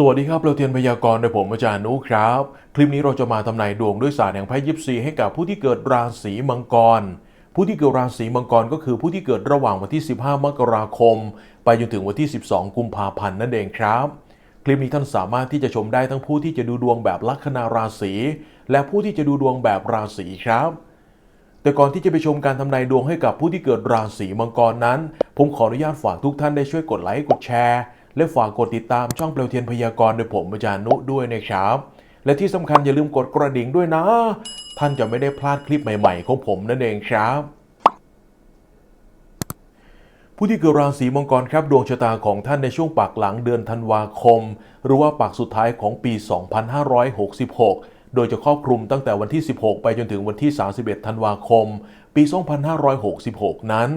สวัสดีครับเราเทียนพยากรณ์โดยผมอาจารย์นุครับ คลิปนี้เราจะมาทำนายดวงด้วยศาสตร์แห่งไพ่ยิปซีให้กับผู้ที่เกิดราศีมังกร ผู้ที่เกิดราศีมังกรก็คือผู้ที่เกิดระหว่างวันที่ 15 มกราคม ไปจนถึงวันที่ 12 กุมภาพันธ์นั่นเองครับ คลิปนี้ท่านสามารถที่จะชมได้ทั้งผู้ที่จะดูดวงแบบลัคนาราศีและผู้ที่จะดูดวงแบบราศีครับ แต่ก่อนที่จะไปชมการทำนายดวงให้กับผู้ที่เกิดราศีมังกรนั้น ผมขออนุญาตฝากทุกท่านได้ช่วยกดไลค์กดแชร์ และฝากกดติดตามช่องเปลวเทียนพยากรณ์โดยผมอาจารย์นุด้วยนะครับ และที่สำคัญอย่าลืมกดกระดิ่งด้วยนะ ท่านจะไม่ได้พลาดคลิปใหม่ ๆ ของผมนั่นเองครับผู้ที่เกิดราศีมังกรครับดวงชะตาของท่านในช่วงปากหลังเดือนธันวาคม หรือว่าปากสุดท้ายของปี 2566 โดยจะครอบคลุมตั้งแต่วันที่ 16 ไปจนถึงวันที่ 31 ธันวาคม ปี 2566 นั้น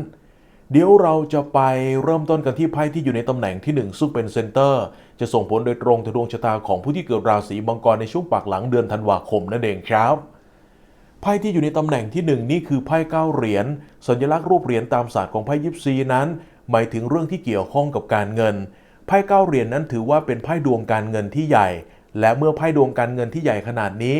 เดี๋ยวเราจะไปเริ่มต้นกันที่ไพ่ที่อยู่ในตำแหน่งที่ 1 ซึ่งเป็นเซนเตอร์ จะส่งผลโดยตรงต่อดวงชะตาของผู้ที่เกิดราศีมังกรในช่วงปากหลังเดือนธันวาคมนั่นเองครับไพ่ที่อยู่ในตำแหน่งที่ 1 นี่คือไพ่เก้าเหรียญสัญลักษณ์รูปเหรียญตามศาสตร์ของไพ่ยิปซีนั้น หมายถึงเรื่องที่เกี่ยวข้องกับการเงินไพ่เก้าเหรียญนั้นถือว่าเป็นไพ่ดวงการเงินที่ใหญ่ และเมื่อไพ่ดวงการเงินที่ใหญ่ขนาดนี้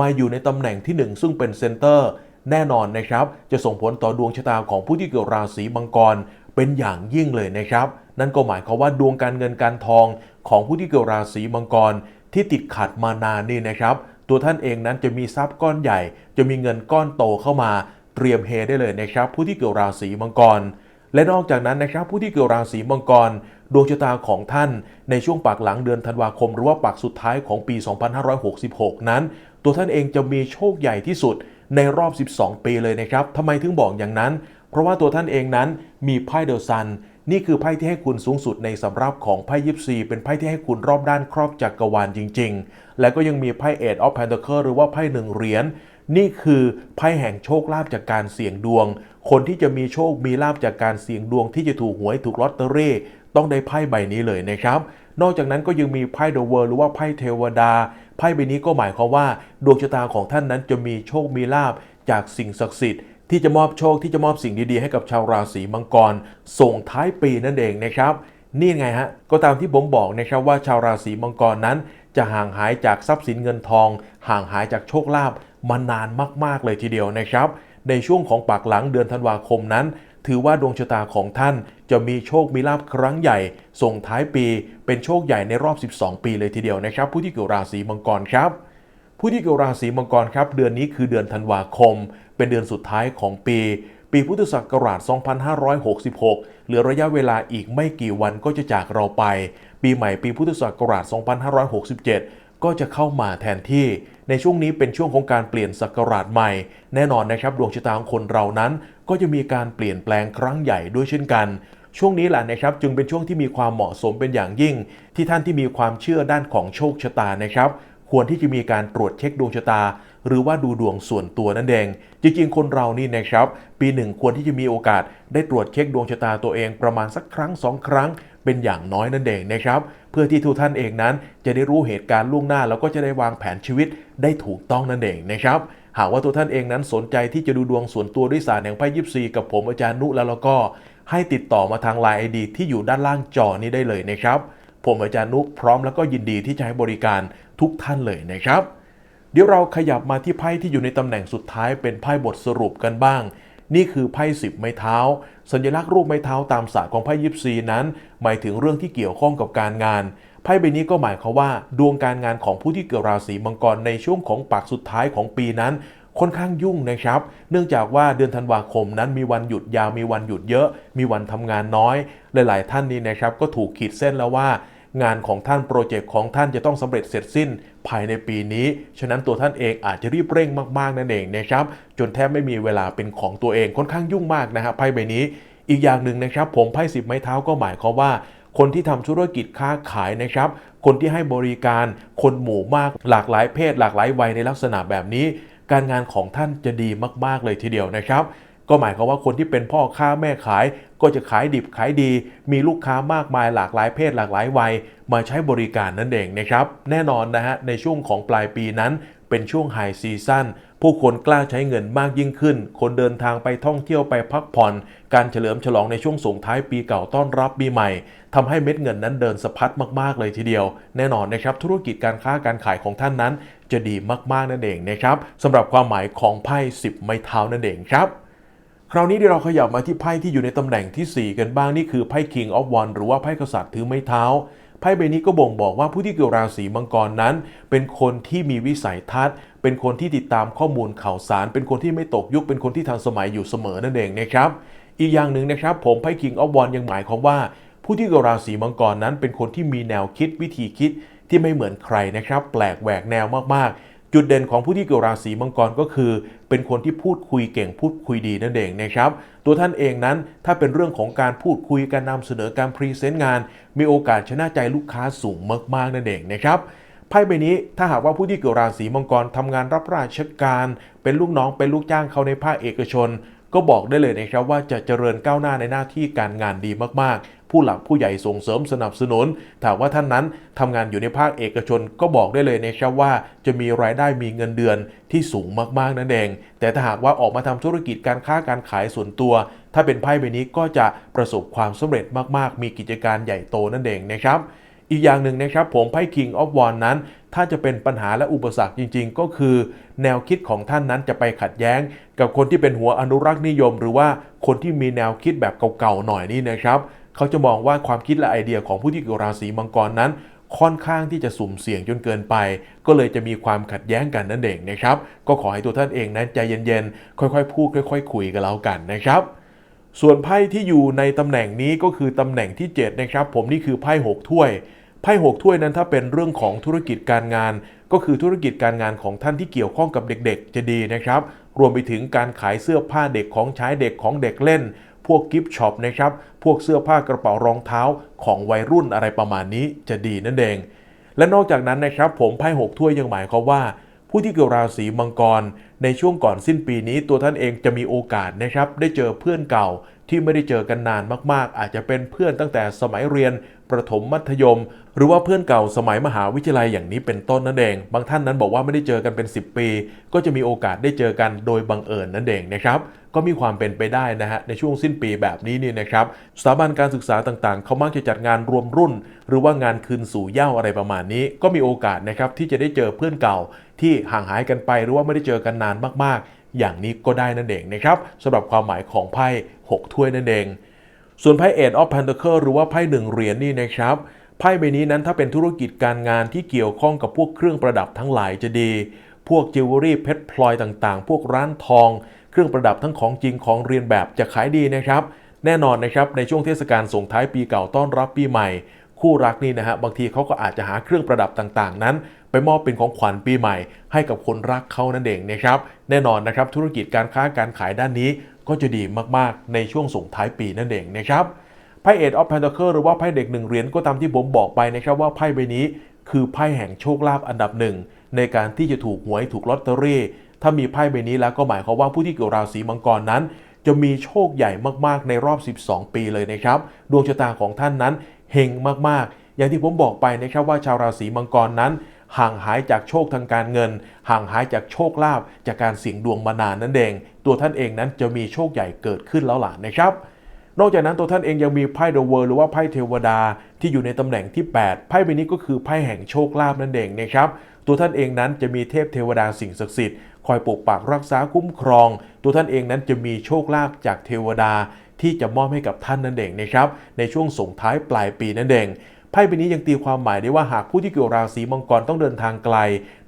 มาอยู่ในตำแหน่งที่ 1 ซึ่งเป็นเซนเตอร์ แน่นอนนะครับ จะส่งผลต่อดวงชะตาของผู้ที่เกิดราศีมังกรเป็นอย่างยิ่งเลยนะครับ นั่นก็หมายความว่าดวงการเงินการทองของผู้ที่เกิดราศีมังกรที่ติดขัดมานานนี่นะครับ ตัวท่านเองนั้นจะมีทรัพย์ก้อนใหญ่ จะมีเงินก้อนโตเข้ามาเตรียมเฮได้เลยนะครับ ผู้ที่เกิดราศีมังกร และนอกจากนั้นนะครับผู้ที่เกิดราศีมังกร ดวงชะตาของท่าน ในช่วงปากหลังเดือนธันวาคม หรือว่าปากสุดท้ายของปี 2566 นั้น ตัวท่านเองจะมีโชคใหญ่ที่สุด ในรอบ 12 ปีเลยนะครับทำไมถึงบอกอย่างนั้น เพราะว่าตัวท่านเองนั้นมีไพ่เดอลซัน นี่คือไพ่ที่ให้คุณสูงสุดในสำรับของไพ่ยิปซีเป็นไพ่ที่ให้คุณรอบด้านครอบจักรวาลจริง ๆ และก็ยังมีไพ่เอ็ดออฟแพนเทอร์หรือว่าไพ่หนึ่งเหรียญนี่คือไพ่แห่งโชคลาภจากการเสี่ยงดวง คนที่จะมีโชคมีลาภจากการเสี่ยงดวงที่จะถูกหวยถูกลอตเตอรี่ต้องได้ไพ่ใบนี้เลยนะครับ นอกจากนั้นก็ยังมีไพ่เดอะเวิร์หรือว่าไพ่เทวดา ไพ่ใบนี้ก็หมายความว่าดวงชะตาของท่านนั้นจะมีโชคมีลาภจากสิ่งศักดิ์สิทธิ์ที่จะมอบโชคที่จะมอบสิ่งดีๆ ให้กับชาวราศีมังกร ส่งท้ายปีนั่นเองนะครับ นี่ไงฮะ ก็ตามที่ผมบอกนะครับว่าชาวราศีมังกรนั้น จะห่างหายจากทรัพย์สินเงินทอง ห่างหายจากโชคลาภมานานมากๆเลยทีเดียวนะครับ ในช่วงของปากหลังเดือนธันวาคมนั้น ถือว่าดวงชะตาของท่านจะมีโชคมีลาภครั้งใหญ่ ส่งท้ายปี เป็นโชคใหญ่ในรอบ 12 ปีเลยทีเดียวนะครับ ผู้ที่เกิดราศีมังกรครับ ผู้ที่เกิดราศีมังกรครับ เดือนนี้คือเดือนธันวาคม เป็นเดือนสุดท้ายของปี ปีพุทธศักราช 2566 เหลือระยะเวลาอีกไม่กี่วันก็จะจากเราไป ปีใหม่ปีพุทธศักราช 2567ก็จะเข้ามาแทนที่ ในช่วงนี้เป็นช่วงของการเปลี่ยนศักราชใหม่ แน่นอนนะครับ ดวงชะตาของคนเรานั้น ก็จะมีการเปลี่ยนแปลงครั้งใหญ่ด้วยเช่นกัน ช่วงนี้แหละนะครับจึงเป็นช่วงที่มีความเหมาะสมเป็นอย่างยิ่ง ที่ท่านที่มีความเชื่อด้านของโชคชะตานะครับ ควรที่จะมีการตรวจเช็คดวงชะตา หรือว่าดูดวงส่วนตัวนั่นเอง จริงๆ คนเรานี่นะครับ ปีหนึ่งควรที่จะมีโอกาส ได้ตรวจเช็คดวงชะตาตัวเองประมาณสักครั้งสองครั้งเป็นอย่างน้อยนั่นเองนะครับ เพื่อที่ทุกท่านเองนั้น จะได้รู้เหตุการณ์ล่วงหน้าแล้วก็จะได้วางแผนชีวิตได้ถูกต้องนั่นเองนะครับ หากว่าตัวท่านเองนั้นสนใจที่จะดูดวงส่วนตัวด้วยศาสตร์แห่งไพ่ยิปซีกับผมอาจารย์นุแล้วแล้วก็ให้ติดต่อมาทาง Line ID ที่อยู่ด้านล่างจอนี้ได้เลยนะครับ ผมอาจารย์นุพร้อมแล้วก็ยินดีที่จะให้บริการทุกท่านเลยนะครับ เดี๋ยวเราขยับมาที่ไพ่ที่อยู่ในตำแหน่งสุดท้ายเป็นไพ่บทสรุปกันบ้าง นี่คือไพ่สิบไม้เท้า สัญลักษณ์รูปไม้เท้าตามศาสตร์ของไพ่ยิปซีนั้น หมายถึงเรื่องที่เกี่ยวข้องกับการงาน ไพ่ใบนี้ก็หมายความว่า ดวงการงานของผู้ที่เกิดราศีมังกรในช่วงของปากสุดท้ายของปีนั้นค่อนข้างยุ่งนะครับ เนื่องจากว่าเดือนธันวาคมนั้นมีวันหยุดยาว มีวันหยุดเยอะ มีวันทำงานน้อย หลาย ๆ ท่านนี่นะครับก็ถูกขีดเส้นแล้วว่า งานของท่านโปรเจกต์ของท่านจะต้องสำเร็จเสร็จสิ้นภายในปีนี้ ฉะนั้นตัวท่านเองอาจจะรีบเร่งมาก ๆ นั่นเองนะครับ จนแทบไม่มีเวลาเป็นของตัวเองค่อนข้างยุ่งมากนะครับไพ่ใบนี้ อีกอย่างหนึ่งนะครับ ผมไพ่สิบไม้เท้าก็หมายความว่า คนที่ทำธุรกิจค้าขายนะครับ คนที่ให้บริการคนหมู่มากหลากหลายเพศ หลากหลายวัยในลักษณะแบบนี้ การงานของท่านจะดีมาก ๆ เลยทีเดียวนะครับ ก็หมายความว่าคนที่เป็นพ่อค้าแม่ขาย ก็จะขายดิบขายดี มีลูกค้ามากมายหลากหลายเพศ หลากหลายวัยมาใช้บริการนั่นเองนะครับ แน่นอนนะฮะในช่วงของปลายปีนั้น เป็นช่วงไฮซีซั่นผู้คนกล้าใช้เงินมากยิ่งขึ้น คนเดินทางไปท่องเที่ยวไปพักผ่อน การเฉลิมฉลองในช่วงส่งท้ายปีเก่าต้อนรับปีใหม่ทำให้เม็ดเงินนั้นเดินสะพัดมากๆเลยทีเดียว แน่นอนนะครับธุรกิจการค้าการขายของท่านนั้น จะดีมากๆนั่นเองนะครับสำหรับความหมายของไพ่10 ไม้เท้านั่นเองครับคราวนี้เดี๋ยวเราขยับมาที่ไพ่ที่อยู่ในตำแหน่งทีสี่4 กันบ้างนี่คือไพ่ King of One หรือว่าไพ่กษัตริย์ถือไม้เท้า ไพ่ใบนี้ก็บ่งบอกว่าผู้ที่เกี่ยวราศีมังกรนั้น เป็นคนที่มีวิสัยทัศน์ เป็นคนที่ติดตามข้อมูลข่าวสาร เป็นคนที่ไม่ตกยุค เป็นคนที่ทันสมัยอยู่เสมอนั่นเองนะครับ อีกอย่างหนึ่งนะครับผมไพ่คิงออฟวอนยังหมายความว่า ผู้ที่เกี่ยวราศีมังกรนั้น เป็นคนที่มีแนวคิดวิธีคิดที่ไม่เหมือนใครนะครับ แปลกแหวกแนวมากๆ จุดเด่นของผู้ที่เกิดราศีมังกรก็คือ เป็นคนที่พูดคุยเก่งพูดคุยดีนั่นเองนะครับ ตัวท่านเองนั้นถ้าเป็นเรื่องของการพูดคุยการนำเสนอการพรีเซนต์งาน มีโอกาสชนะใจลูกค้าสูงมากๆนั่นเองนะครับไพ่ใบนี้ถ้าหากว่าผู้ที่เกิดราศีมังกรทำงานรับราชการ เป็นลูกน้องเป็นลูกจ้างเขาในภาคเอกชน ก็บอกได้เลยนะครับว่าจะเจริญก้าวหน้าในหน้าที่การงานดีมากๆ ผู้หลักผู้ใหญ่ส่งเสริมสนับสนุนถ้าว่าท่านนั้นทำงานอยู่ในภาคเอกชนก็บอกได้เลยนะครับว่าจะมีรายได้มีเงินเดือนที่สูงมากๆนั่นเอง แต่ถ้าหากว่าออกมาทำธุรกิจการค้าการขายส่วนตัว ถ้าเป็นไพ่ใบนี้ก็จะประสบความสำเร็จมากๆ มีกิจการใหญ่โตนั่นเองนะครับ อีกอย่างหนึ่งนะครับผมไพ่ King of w a n d นั้น ถ้าจะเป็นปัญหาและอุปสรรคจริง ๆ ก็คือ แนวคิดของท่านนั้นจะไปขัดแย้ง กับคนที่เป็นหัวอนุรักษ์นิยม หรือว่าคนที่มีแนวคิดแบบเก่าๆหน่อยนี่นะครับเขาจะมองว่าความคิดและไอเดียของผู้ที่เกี่ยวราศีมังกรนั้นค่อนข้างที่จะสุ่มเสี่ยงจนเกินไป ก็เลยจะมีความขัดแย้งกันนั่นเองนะครับ ก็ขอให้ตัวท่านเองนั้นใจเย็นๆ ค่อยๆ พูดค่อย ๆ คุยกันแล้วกันนะครับ ส่วนไพ่ที่อยู่ในตำแหน่งนี้ก็คือตำแหน่งที่ 7 นะครับ ผมนี่คือไพ่6ถ้วย ไพ่6ถ้วยนั้นถ้าเป็นเรื่องของธุรกิจการงาน ก็คือธุรกิจการงานของท่านที่เกี่ยวข้องกับเด็กๆ จะดีนะครับ รวมไปถึงการขายเสื้อผ้าเด็กของใช้เด็กของเด็กเล่น พวกกิฟต์ช็อปนะครับ พวกเสื้อผ้ากระเป๋ารองเท้าของวัยรุ่นอะไรประมาณนี้จะดีนั่นเอง และนอกจากนั้นนะครับ ผมไพ่หกถ้วยยังหมายความว่าผู้ที่เกี่ยวราศีมังกร ในช่วงก่อนสิ้นปีนี้ตัวท่านเองจะมีโอกาสนะครับ ได้เจอเพื่อนเก่าที่ไม่ได้เจอกันนานมากๆ อาจจะเป็นเพื่อนตั้งแต่สมัยเรียน ประถมมัธยม หรือว่าเพื่อนเก่าสมัยมหาวิทยาลัยอย่างนี้เป็นต้นนั่นเอง บางท่านนั้นบอกว่าไม่ได้เจอกันเป็น 10 ปี ก็จะมีโอกาสได้เจอกันโดยบังเอิญนั่นเองนะครับก็มีความเป็นไปได้นะฮะในช่วงสิ้นปีแบบนี้นี่นะครับสถาบันการศึกษาต่างๆ เขามักจะจัดงานรวมรุ่น หรือว่างานคืนสู่เย้าอะไรประมาณนี้ ก็มีโอกาสนะครับที่จะได้เจอเพื่อนเก่า ที่ห่างหายกันไปหรือว่าไม่ได้เจอกันนานมากๆ อย่างนี้ก็ได้นั่นเองนะครับสำหรับความหมายของไพ่6ถ้วยนั่นเอง ส่วนไพ่เอ็ดออฟแพนเทอร์หรือว่าไพ่หนึ่งเหรียญนี่นะครับไพ่ใบนี้นั้นถ้าเป็นธุรกิจการงานที่เกี่ยวข้องกับพวกเครื่องประดับทั้งหลายจะดี พวกจิวเวลรี่เพชรพลอยต่างๆ พวกร้านทอง เครื่องประดับทั้งของจริงของเรียนแบบจะขายดีนะครับ แน่นอนนะครับในช่วงเทศกาลส่งท้ายปีเก่าต้อนรับปีใหม่ คู่รักนี่นะฮะบางทีเขาก็อาจจะหาเครื่องประดับต่างๆ นั้นไปมอบเป็นของขวัญปีใหม่ ให้กับคนรักเขานั่นเองนะครับ แน่นอนนะครับธุรกิจการค้าการขายด้านนี้ ก็จะดีมากๆในช่วงส่งท้ายปีนั่นเองนะครับไพ่เอ็ดออฟแพนเทอร์หรือว่าไพ่เด็กหนึ่งเหรียญก็ตามที่ผมบอกไปนะครับว่าไพ่ใบนี้คือไพ่แห่งโชคลาภอันดับหนึ่งในการที่จะถูกหวยถูกลอตเตอรี่ ถ้ามีไพ่ใบนี้แล้วก็หมายความว่าผู้ที่เกี่ยวราศีมังกรนั้น จะมีโชคใหญ่มากๆในรอบ 12 ปีเลยนะครับ ดวงชะตาของท่านนั้นเฮงมากๆ อย่างที่ผมบอกไปนะครับว่าชาวราศีมังกรนั้น ห่างหายจากโชคทางการเงิน ห่างหายจากโชคลาภจากการเสี่ยงดวงมานานนั่นเอง ตัวท่านเองนั้นจะมีโชคใหญ่เกิดขึ้นแล้วล่ะนะครับ นอกจากนั้นตัวท่านเองยังมีไพ่เดอะเวิร์หรือว่าไพ่เทวดาที่อยู่ในตำแหน่งที่ 8 ไพ่ใบนี้ก็คือไพ่แห่งโชคลาภนั่นเองนะครับตัวท่านเองนั้นจะมีเทพเทวดาสิ่งศักดิ์สิทธิ์คอยปกปักรักษาคุ้มครอง ตัวท่านเองนั้นจะมีโชคลาภจากเทวดาที่จะมอบให้กับท่านนั่นเองนะครับในช่วงส่งท้ายปลายปีนั่นเอง ไพ่ใบนี้ยังตีความหมายได้ว่าหากผู้ที่เกี่ยวราศีมังกรต้องเดินทางไกล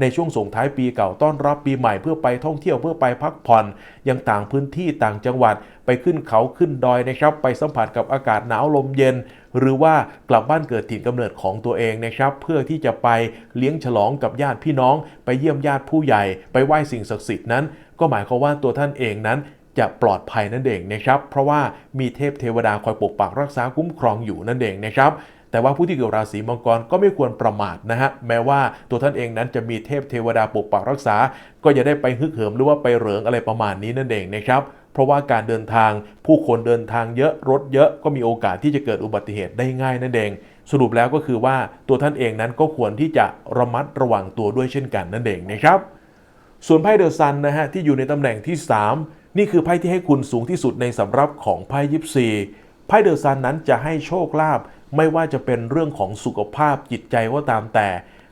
ในช่วงส่งท้ายปีเก่าต้อนรับปีใหม่เพื่อไปท่องเที่ยวเพื่อไปพักผ่อน ยังต่างพื้นที่ต่างจังหวัดไปขึ้นเขาขึ้นดอยนะครับ ไปสัมผัสกับอากาศหนาวลมเย็น หรือว่ากลับบ้านเกิดถิ่นกำเนิดของตัวเองนะครับ เพื่อที่จะไปเลี้ยงฉลองกับญาติพี่น้อง ไปเยี่ยมญาติผู้ใหญ่ ไปไหว้สิ่งศักดิ์สิทธิ์นั้น ก็หมายความว่าตัวท่านเองนั้นจะปลอดภัยนั่นเองนะครับ เพราะว่ามีเทพเทวดาคอยปกปักรักษาคุ้มครองอยู่นั่นเองนะครับ แต่ว่าผู้ที่เกี่ยวราศีมังกรก็ไม่ควรประมาทนะฮะแม้ว่าตัวท่านเองนั้นจะมีเทพเทวดาปกปักรักษา ก็อย่าได้ไปฮึกเหิมหรือว่าไปเหริงอะไรประมาณนี้นั่นเองนะครับเพราะว่าการเดินทางผู้คนเดินทางเยอะรถเยอะก็มีโอกาสที่จะเกิดอุบัติเหตุได้ง่ายนั่นเอง สรุปแล้วก็คือว่าตัวท่านเองนั้นก็ควรที่จะระมัดระวังตัวด้วยเช่นกันนั่นเองนะครับ ส่วนไพ่เดอะซันนะฮะที่อยู่ในตำแหน่งที่ 3 นี่คือไพ่ที่ให้คุณสูงที่สุดในสำรับของไพ่ยิปซีไพ่เดอะซันนั้นจะให้โชคลาภ ไม่ว่าจะเป็นเรื่องของสุขภาพจิตใจก็ตามแต่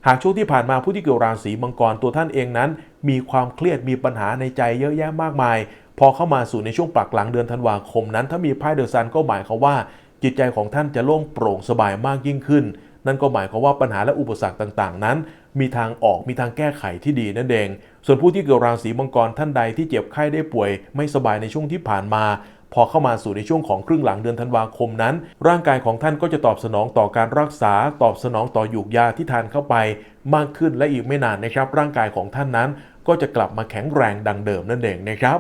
หากช่วงที่ผ่านมาผู้ที่เกี่ยวราศีมังกรตัวท่านเองนั้น มีความเครียดมีปัญหาในใจเยอะแยะมากมาย พอเข้ามาสู่ในช่วงปลักหลังเดือนธันวาคมนั้น ถ้ามีไพ่เดอะซันก็หมายความว่า จิตใจของท่านจะโล่งโปร่งสบายมากยิ่งขึ้น นั่นก็หมายความว่าปัญหาและอุปสรรคต่างๆ นั้น มีทางออกมีทางแก้ไขที่ดีนั่นเอง ส่วนผู้ที่เกิดราศีมังกรท่านใดที่เจ็บไข้ได้ป่วย ไม่สบายในช่วงที่ผ่านมา พอเข้ามาสู่ในช่วงของครึ่งหลังเดือนธันวาคมนั้น ร่างกายของท่านก็จะตอบสนองต่อการรักษา ตอบสนองต่อหยูกยาที่ทานเข้าไปมากขึ้นและอีกไม่นานนะครับ ร่างกายของท่านนั้น ก็จะกลับมาแข็งแรงดังเดิมนั่นเองนะครับ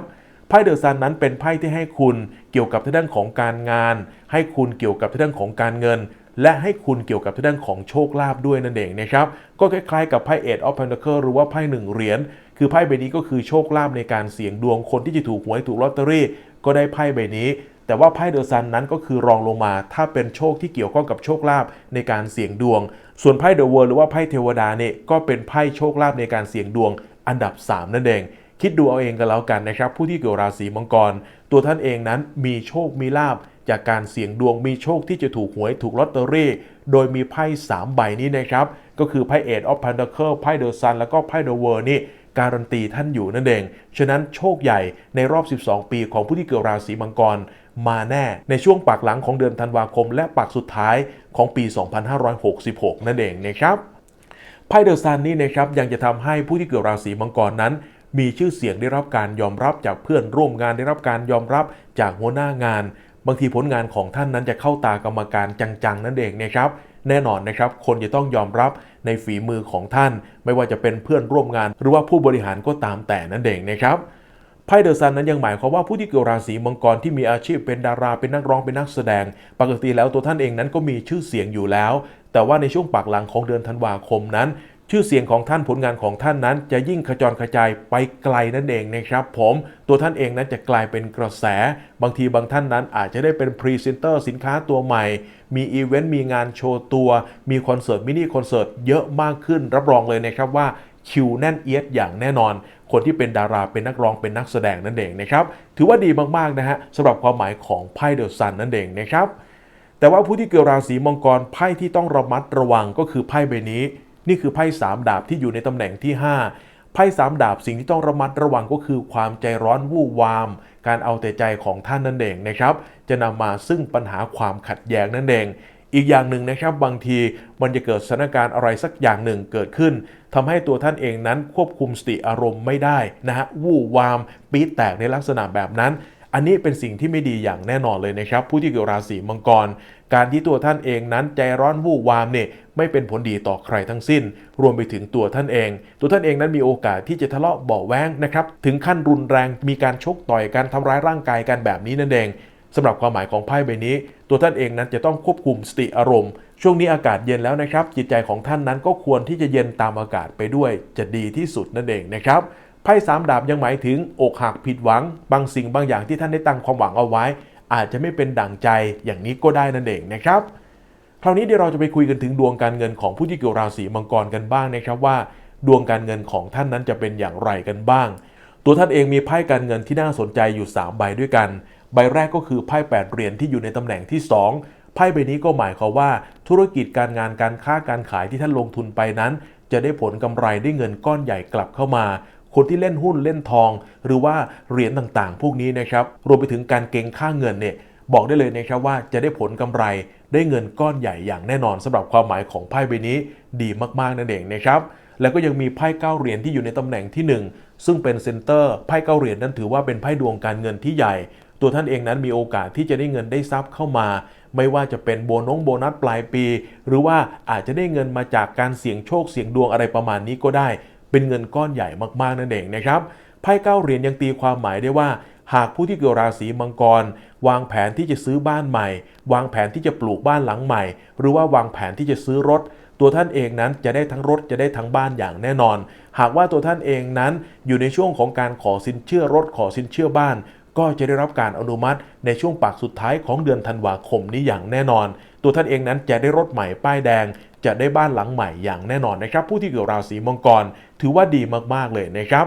ไพ่เดอะซันนั้นเป็นไพ่ที่ให้คุณเกี่ยวกับทางด้านของการงาน ให้คุณเกี่ยวกับทางด้านของการเงิน และให้คุณเกี่ยวกับทางด้านของโชคลาภด้วยนั่นเองนะครับก็คล้ายๆกับไพ่เอ็ดออฟเพนเ c อร์หรือว่าไพ่หนึ่งเหรียญคือไพ่ใบนี้ก็คือโชคลาภในการเสี่ยงดวงคนที่จะถูกหวยถูกลอตเตอรี่ ก็ได้ไพ่ใบนี้ แต่ว่าไพ่เดอะซันนั้นก็คือรองลงมา ถ้าเป็นโชคที่เกี่ยวข้องกับโชคลาภในการเสี่ยงดวง ส่วนไพ่เดอะเวิร์หรือว่าไพ่เทวดาเนี่ยก็เป็นไพ่โชคลาภในการเสี่ยงดวง อันดับ 3 นั่นเอง คิดดูเอาเองกันแล้วกันนะครับ ผู้ที่เกี่ยวราศีมังกร ตัวท่านเองนั้นมีโชคมีลาบจากการเสี่ยงดวงมีโชคที่จะถูกหวยถูกลอตเตอรี่ โดยมีไพ่3ใบนี้นะครับ ก็คือไพ่เอ็ดออฟพันเดอร์เคิลไพ่เดอะซันแล้วก็ไพ่เดอะเวิร์นี่ การันตีท่านอยู่นั่นเอง ฉะนั้นโชคใหญ่ในรอบ 12 ปีของผู้ที่เกิดราศีมังกรมาแน่ในช่วงปากหลังของเดือนธันวาคม และปากสุดท้ายของปี 2566 นั่นเองนะครับไพ่เดอะซันนี่นะครับยังจะทำให้ผู้ที่เกิดราศีมังกรนั้น มีชื่อเสียงได้รับการยอมรับจากเพื่อนร่วมงานได้รับการยอมรับจากหัวหน้างาน บางทีผลงานของท่านนั้นจะเข้าตากรรมการจังๆ นั่นเองนะครับแน่นอนนะครับคนจะต้องยอมรับ ในฝีมือของท่าน ไม่ว่าจะเป็นเพื่อนร่วมงาน หรือว่าผู้บริหารก็ตามแต่นั่นเองนะครับไพ่เดอะซันนั้นยังหมายความว่าผู้ที่เกิดราศีมังกรที่มีอาชีพเป็นดาราเป็นนักร้องเป็นนักแสดง ปกติแล้วตัวท่านเองนั้นก็มีชื่อเสียงอยู่แล้ว แต่ว่าในช่วงปากหลังของเดือนธันวาคมนั้น ชื่อเสียงของท่านผลงานของท่านนั้น จะยิ่งขจรกระจายไปไกลนั่นเองนะครับผมตัวท่านเองนั้นจะกลายเป็นกระแส บางทีบางท่านนั้นอาจจะได้เป็นพรีเซนเตอร์สินค้าตัวใหม่ มีอีเวนต์มีงานโชว์ตัว มีคอนเสิร์ตมินิคอนเสิร์ตเยอะมากขึ้น รับรองเลยนะครับว่าคิวแน่นเอียดอย่างแน่นอน คนที่เป็นดาราเป็นนักร้องเป็นนักแสดงนั่นเองนะครับถือว่าดีมากๆนะฮะสำหรับความหมายของไพ่เดอะซันนั่นเองนะครับแต่ว่าผู้ที่เกิดราศีมังกรไพ่ที่ต้องระมัดระวังก็คือไพ่ใบนี้ นี่คือไพ่สามดาบที่อยู่ในตำแหน่งที่ 5 ไพ่สามดาบสิ่งที่ต้องระมัดระวังก็คือความใจร้อนวู่วาม การเอาแต่ใจของท่านนั่นเองนะครับ จะนำมาซึ่งปัญหาความขัดแย้งนั่นเองอีกอย่างหนึ่งนะครับบางทีมันจะเกิดสถานการณ์อะไรสักอย่างหนึ่งเกิดขึ้นทำให้ตัวท่านเองนั้นควบคุมสติอารมณ์ไม่ได้นะฮะวู่วามปี๊ดแตกในลักษณะแบบนั้น อันนี้เป็นสิ่งที่ไม่ดีอย่างแน่นอนเลยนะครับ ผู้ที่เกิดราศีมังกร การที่ตัวท่านเองนั้นใจร้อนวู่วามเนี่ยไม่เป็นผลดีต่อใครทั้งสิ้น รวมไปถึงตัวท่านเอง ตัวท่านเองนั้นมีโอกาสที่จะทะเลาะเบาแวงนะครับถึงขั้นรุนแรงมีการชกต่อยการทำร้ายร่างกายกันแบบนี้นั่นเองสำหรับความหมายของไพ่ใบนี้ ตัวท่านเองนั้นจะต้องควบคุมสติอารมณ์ ช่วงนี้อากาศเย็นแล้วนะครับ จิตใจของท่านนั้นก็ควรที่จะเย็นตามอากาศไปด้วยจะดีที่สุดนั่นเองนะครับ ไพ่สามดาบยังหมายถึงอกหักผิดหวัง บางสิ่งบางอย่างที่ท่านได้ตั้งความหวังเอาไว้ อาจจะไม่เป็นดั่งใจอย่างนี้ก็ได้นั่นเองนะครับ คราวนี้เดี๋ยวเราจะไปคุยกันถึงดวงการเงินของผู้ที่เกี่ยวราศีมังกรกันบ้างนะครับว่า ดวงการเงินของท่านนั้นจะเป็นอย่างไรกันบ้าง ตัวท่านเองมีไพ่การเงินที่น่าสนใจอยู่ 3 ใบด้วยกัน ใบแรกก็คือไพ่8เหรียญที่อยู่ในตำแหน่งที่ 2 ไพ่ใบนี้ก็หมายความว่า ธุรกิจการงานการค้าการขายที่ท่านลงทุนไปนั้น จะได้ผลกำไรได้เงินก้อนใหญ่กลับเข้ามา คนที่เล่นหุ้นเล่นทอง หรือว่าเหรียญต่างๆ พวกนี้นะครับรวมไปถึงการเก็งค่าเงินเนี่ยบอกได้เลยนะครับว่าจะได้ผลกำไรได้เงินก้อนใหญ่อย่างแน่นอนสำหรับความหมายของไพ่ใบนี้ดีมากๆนั่นเองนะครับแล้วก็ยังมีไพ่เก้าเหรียญที่อยู่ในตำแหน่งที่ 1 ซึ่งเป็นเซนเตอร์ไพ่เก้าเหรียญนั้นถือว่าเป็นไพ่ดวงการเงินที่ใหญ่ ตัวท่านเองนั้นมีโอกาสที่จะได้เงินได้ทรัพย์เข้ามา ไม่ว่าจะเป็นโบนงโบนัสปลายปี หรือว่าอาจจะได้เงินมาจากการเสี่ยงโชคเสี่ยงดวงอะไรประมาณนี้ก็ได้ เป็นเงินก้อนใหญ่มากๆนั่นเองนะครับไพ่เก้าเหรียญยังตีความหมายได้ว่า หากผู้ที่เกิดราศีมังกร วางแผนที่จะซื้อบ้านใหม่ วางแผนที่จะปลูกบ้านหลังใหม่ หรือว่าวางแผนที่จะซื้อรถ ตัวท่านเองนั้นจะได้ทั้งรถจะได้ทั้งบ้านอย่างแน่นอน หากว่าตัวท่านเองนั้นอยู่ในช่วงของการขอสินเชื่อรถขอสินเชื่อบ้าน ก็จะได้รับการอนุมัติในช่วงปากสุดท้ายของเดือนธันวาคมนี้อย่างแน่นอน ตัวท่านเองนั้นจะได้รถใหม่ป้ายแดง จะได้บ้านหลังใหม่อย่างแน่นอนนะครับ ผู้ที่เกิดราศีมังกรถือว่าดีมากๆเลยนะครับ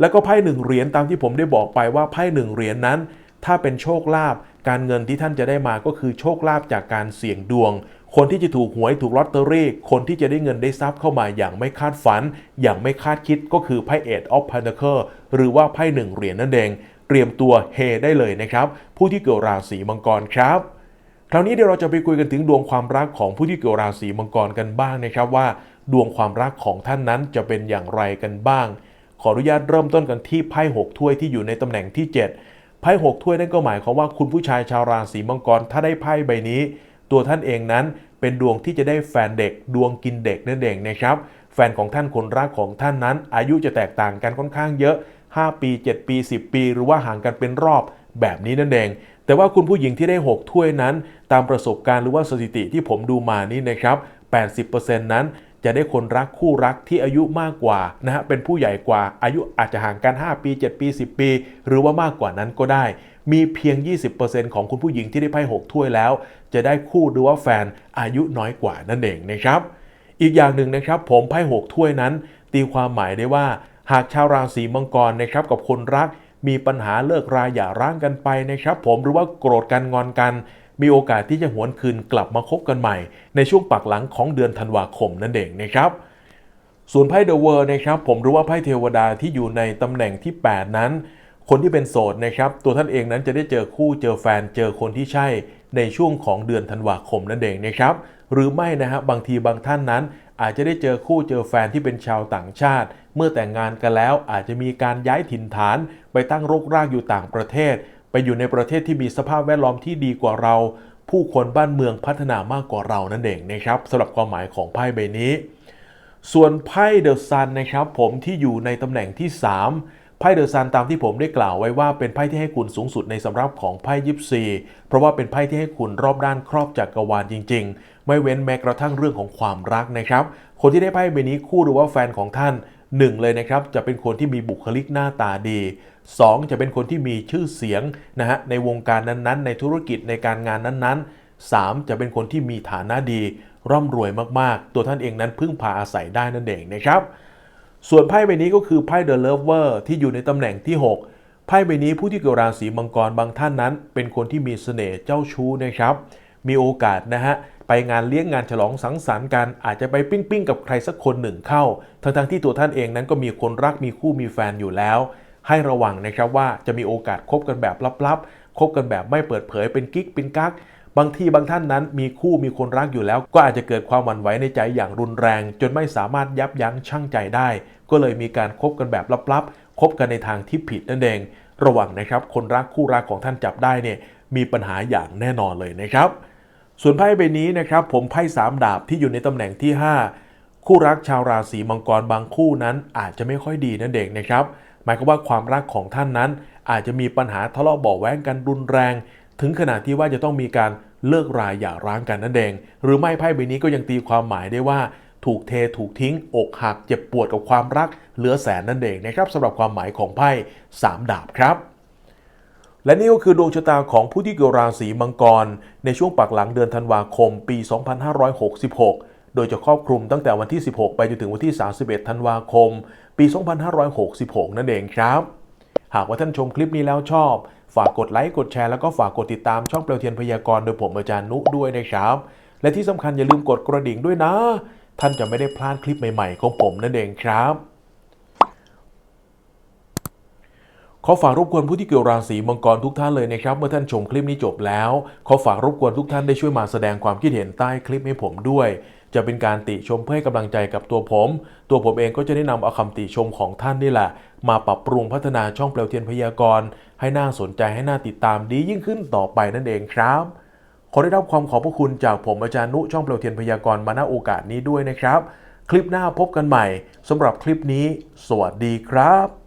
แล้วก็ไพ่หนึ่งเหรียญตามที่ผมได้บอกไปว่าไพ่หนึ่งเหรียญนั้น ถ้าเป็นโชคลาภการเงินที่ท่านจะได้มาก็คือโชคลาภจากการเสี่ยงดวง คนที่จะถูกหวยถูกลอตเตอรี่ คนที่จะได้เงินได้ทรัพย์เข้ามาอย่างไม่คาดฝัน อย่างไม่คาดคิดก็คือไพ่เอ็ดออฟพ e นเ c l e หรือว่าไพ่หนึ่งเหรียญนั่นเอง เตรียมตัวเฮได้เลยนะครับ ผู้ที่เกิดราศีมังกรครับ คราวนี้เดี๋ยวเราจะไปคุยกันถึงดวงความรักของผู้ที่เกิดราศีมังกรกันบ้างนะครับว่า ดวงความรักของท่านนั้นจะเป็นอย่างไรกันบ้าง ขออนุญาตเริ่มต้นกันที่ไพ่หกถ้วยที่อยู่ในตำแหน่งที่ 7ไพ่หกถ้วยนั่นก็หมายความว่าคุณผู้ชายชาวราศีมังกรถ้าได้ไพ่ใบนี้ ตัวท่านเองนั้นเป็นดวงที่จะได้แฟนเด็กดวงกินเด็กนั่นเองนะครับแฟนของท่านคนรักของท่านนั้น อายุจะแตกต่างกันค่อนข้างเยอะ 5 ปี 7 ปี 10 ปี หรือว่าห่างกันเป็นรอบแบบนี้นั่นเอง แต่ว่าคุณผู้หญิงที่ได้ 6 ถ้วยนั้น ตามประสบการณ์หรือว่าสถิติที่ผมดูมานี่นะครับ 80%นั้นจะได้คนรักคู่รักที่อายุมากกว่านะฮะเป็นผู้ใหญ่กว่าอายุอาจจะห่างกัน 5 ปี 7 ปี 10 ปี หรือว่ามากกว่านั้นก็ได้ มีเพียง 20%ของคุณผู้หญิงที่ได้ไพ่6ถ้วยแล้ว จะได้คู่หรือว่าแฟนอายุน้อยกว่านั่นเองนะครับ อีกอย่างหนึ่งนะครับ ผมไพ่หกถ้วยนั้น ตีความหมายได้ว่า หากชาวราศีมังกรนะครับกับคนรัก มีปัญหาเลิกราอย่าร้างกันไปนะครับ ผมหรือว่าโกรธกันงอนกัน มีโอกาสที่จะหวนคืนกลับมาคบกันใหม่ ในช่วงปักหลังของเดือนธันวาคมนั่นเองนะครับส่วนไพ่เดอะเวอร์นะครับผมรู้ว่าไพ่เทวดาที่อยู่ในตำแหน่งที่ 8 นั้น คนที่เป็นโสดนะครับตัวท่านเองนั้นจะได้เจอคู่เจอแฟนเจอคนที่ใช่ในช่วงของเดือนธันวาคมนั่นเองนะครับหรือไม่นะฮะบางทีบางท่านนั้น อาจจะได้เจอคู่เจอแฟนที่เป็นชาวต่างชาติ เมื่อแต่งงานกันแล้วอาจจะมีการย้ายถิ่นฐาน ไปตั้งรกรากอยู่ต่างประเทศ ไปอยู่ในประเทศที่มีสภาพแวดล้อมที่ดีกว่าเรา ผู้คนบ้านเมืองพัฒนามากกว่าเรานั่นเองนะครับสำหรับความหมายของไพ่ใบนี้ ส่วนไพ่เดอะซันนะครับผมที่อยู่ในตำแหน่งที่ 3ไพ่เดอะซันตามที่ผมได้กล่าวไว้ว่าเป็นไพ่ที่ให้คุณสูงสุดในสำรับของไพ่ยิปซีเพราะว่าเป็นไพ่ที่ให้คุณรอบด้านครอบจักรวาลจริง ๆ ไม่เว้นแม้กระทั่งเรื่องของความรักนะครับ คนที่ได้ไพ่ใบนี้คู่หรือว่าแฟนของท่าน 1 เลยนะครับ จะเป็นคนที่มีบุคลิกหน้าตาดี 2 จะเป็นคนที่มีชื่อเสียงนะฮะในวงการนั้นๆ ในธุรกิจในการงานนั้นๆ 3 จะเป็นคนที่มีฐานะดี ร่ำรวยมากๆ ตัวท่านเองนั้นพึ่งพาอาศัยได้นั่นเองนะครับส่วนไพ่ใบนี้ก็คือไพ่ The Lover ที่อยู่ในตำแหน่งที่ 6 ไพ่ใบนี้ผู้ที่เกิดราศีมังกรบางท่านนั้น เป็นคนที่มีเสน่ห์เจ้าชู้นะครับ มีโอกาสนะฮะ ไปงานเลี้ยงงานฉลองสังสรรค์กันอาจจะไปปิ้งปิ้งกับใครสักคนหนึ่งเข้า ทั้งๆที่ตัวท่านเองนั้นก็มีคนรักมีคู่มีแฟนอยู่แล้ว ให้ระวังนะครับว่าจะมีโอกาสคบกันแบบลับๆคบกันแบบไม่เปิดเผยเป็นกิ๊กเป็นกักบางทีบางท่านนั้นมีคู่มีคนรักอยู่แล้ว ก็อาจจะเกิดความหวั่นไหวในใจอย่างรุนแรง จนไม่สามารถยับยั้งชั่งใจได้ ก็เลยมีการคบกันแบบลับๆคบกันในทางที่ผิดนั่นเอง ระวังนะครับคนรักคู่รักของท่านจับได้เนี่ยมีปัญหาอย่างแน่นอนเลยนะครับ ส่วนไพ่ใบนี้นะครับผมไพ่สามดาบที่อยู่ในตำแหน่งที่ 5 คู่รักชาวราศีมังกรบางคู่นั้นอาจจะไม่ค่อยดีนั่นเองนะครับ หมายความว่าความรักของท่านนั้น อาจจะมีปัญหาทะเลาะเบาะแว้งกันรุนแรง ถึงขนาดที่ว่าจะต้องมีการเลิกราอย่าร้างกันนั่นเอง หรือไม่ไพ่ใบนี้ก็ยังตีความหมายได้ว่า ถูกเทถูกทิ้ง อกหักเจ็บปวดกับความรักเหลือแสนนั่นเองนะครับสำหรับความหมายของไพ่สามดาบครับ และนี่ก็คือดวงชะตาของผู้ที่เกิดราศีมังกร ในช่วงปักหลังเดือนธันวาคม ปี 2566 โดยจะครอบคลุมตั้งแต่วันที่ 16 ไปจนถึงวันที่ 31 ธันวาคม ปี 2566 นั่นเองครับ หากว่าท่านชมคลิปนี้แล้วชอบ ฝากกดไลค์ กดแชร์ แล้วก็ฝากกดติดตามช่องเปลวเทียนพยากรณ์โดยผมอาจารย์นุด้วยนะครับ และที่สำคัญอย่าลืมกดกระดิ่งด้วยนะ ท่านจะไม่ได้พลาดคลิปใหม่ ๆ ของผมนั่นเองครับ ขอฝากรบกวนผู้ที่เกี่ยวราศีมังกรทุกท่านเลยนะครับ เมื่อท่านชมคลิปนี้จบแล้ว ขอฝากรบกวนทุกท่านได้ช่วยมาแสดงความคิดเห็นใต้คลิปให้ผมด้วย จะเป็นการติชมเพื่อให้กำลังใจกับตัวผม ตัวผมเองก็จะได้นำเอาคำติชมของท่านนี่แหละ มาปรับปรุงพัฒนาช่องเปลวเทียนพยากรณ์ให้น่าสนใจให้น่าติดตามดียิ่งขึ้นต่อไปนั่นเองครับ ขอได้รับความขอบพระคุณจากผมอาจารย์นุช่องเปลวเทียนพยากรณ์มาณโอกาสนี้ด้วยนะครับ คลิปหน้าพบกันใหม่สำหรับคลิปนี้ สวัสดีครับ